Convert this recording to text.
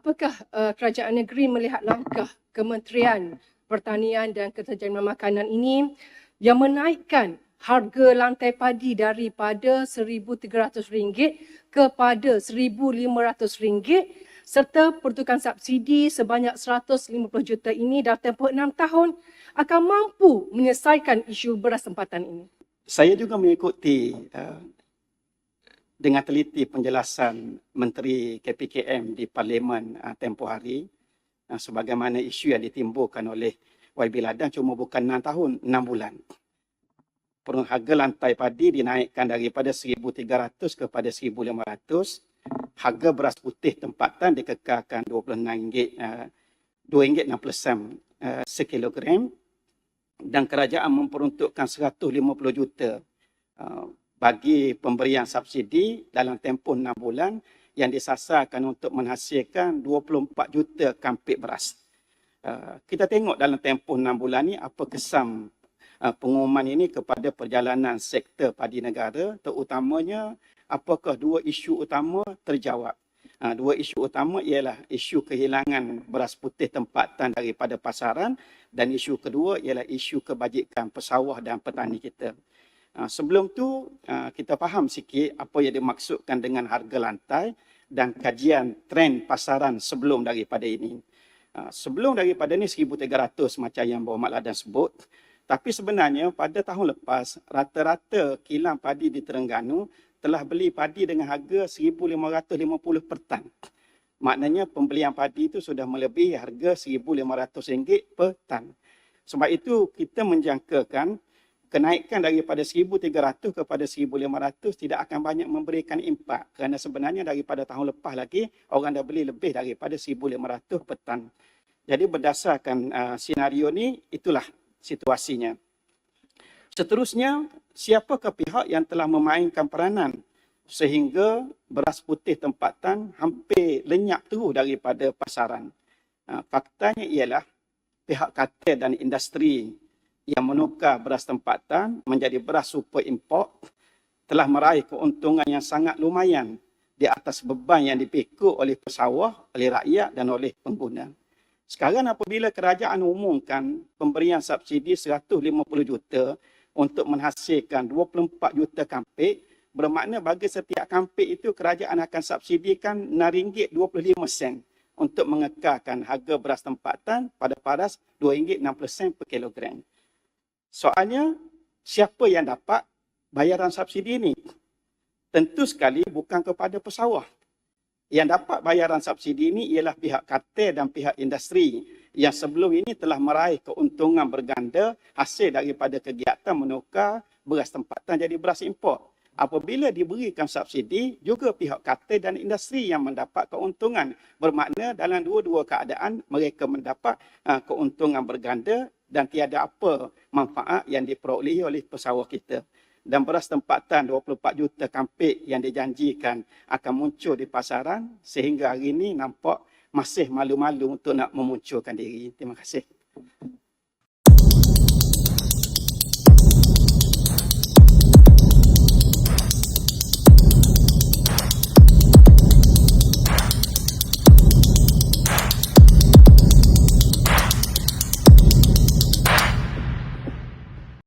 apakah uh, kerajaan negeri melihat langkah Kementerian Pertanian dan Ketajaman Makanan ini yang menaikkan harga lantai padi daripada RM1,300 kepada RM1,500 serta peruntukan subsidi sebanyak 150 juta ini dalam tempoh enam tahun akan mampu menyelesaikan isu beras tempatan ini. Saya juga mengikuti uh, dengan teliti penjelasan Menteri KPKM di Parlimen uh, tempoh hari uh, sebagaimana isu yang ditimbulkan oleh YB Ladang cuma bukan 6 tahun, 6 bulan. Harga lantai padi dinaikkan daripada 1,300 kepada 1,500. Harga beras putih tempatan dikekalkan RM26, uh, RM2.60 sen uh, sekilogram dan kerajaan memperuntukkan 150 juta uh, bagi pemberian subsidi dalam tempoh 6 bulan yang disasarkan untuk menghasilkan 24 juta kampik beras. Uh, kita tengok dalam tempoh 6 bulan ni apa kesan uh, pengumuman ini kepada perjalanan sektor padi negara terutamanya apakah dua isu utama terjawab. Uh, dua isu utama ialah isu kehilangan beras putih tempatan daripada pasaran dan isu kedua ialah isu kebajikan pesawah dan petani kita. Ah, sebelum tu ah, kita faham sikit apa yang dimaksudkan dengan harga lantai dan kajian trend pasaran sebelum daripada ini. Ah, sebelum daripada ini 1300 macam yang Muhammad Ladan sebut. Tapi sebenarnya pada tahun lepas rata-rata kilang padi di Terengganu telah beli padi dengan harga 1550 per tan. Maknanya pembelian padi itu sudah melebihi harga RM1,500 per tan. Sebab itu kita menjangkakan kenaikan daripada 1,300 kepada 1,500 tidak akan banyak memberikan impak kerana sebenarnya daripada tahun lepas lagi orang dah beli lebih daripada 1,500 per tan. Jadi berdasarkan uh, senario ni itulah situasinya. Seterusnya, siapakah pihak yang telah memainkan peranan sehingga beras putih tempatan hampir lenyap terus daripada pasaran? Uh, faktanya ialah pihak katil dan industri yang menukar beras tempatan menjadi beras super import telah meraih keuntungan yang sangat lumayan di atas beban yang dipikul oleh pesawah, oleh rakyat dan oleh pengguna. Sekarang apabila kerajaan umumkan pemberian subsidi 150 juta untuk menghasilkan 24 juta kampik, bermakna bagi setiap kampik itu kerajaan akan subsidikan RM6.25 untuk mengekalkan harga beras tempatan pada paras RM2.60 per kilogram. Soalnya, siapa yang dapat bayaran subsidi ini? Tentu sekali bukan kepada pesawah. Yang dapat bayaran subsidi ini ialah pihak kartel dan pihak industri yang sebelum ini telah meraih keuntungan berganda hasil daripada kegiatan menukar beras tempatan jadi beras import. Apabila diberikan subsidi, juga pihak kartel dan industri yang mendapat keuntungan. Bermakna dalam dua-dua keadaan mereka mendapat uh, keuntungan berganda dan tiada apa manfaat yang diperolehi oleh pesawah kita. Dan beras tempatan 24 juta kampik yang dijanjikan akan muncul di pasaran sehingga hari ini nampak masih malu-malu untuk nak memunculkan diri. Terima kasih.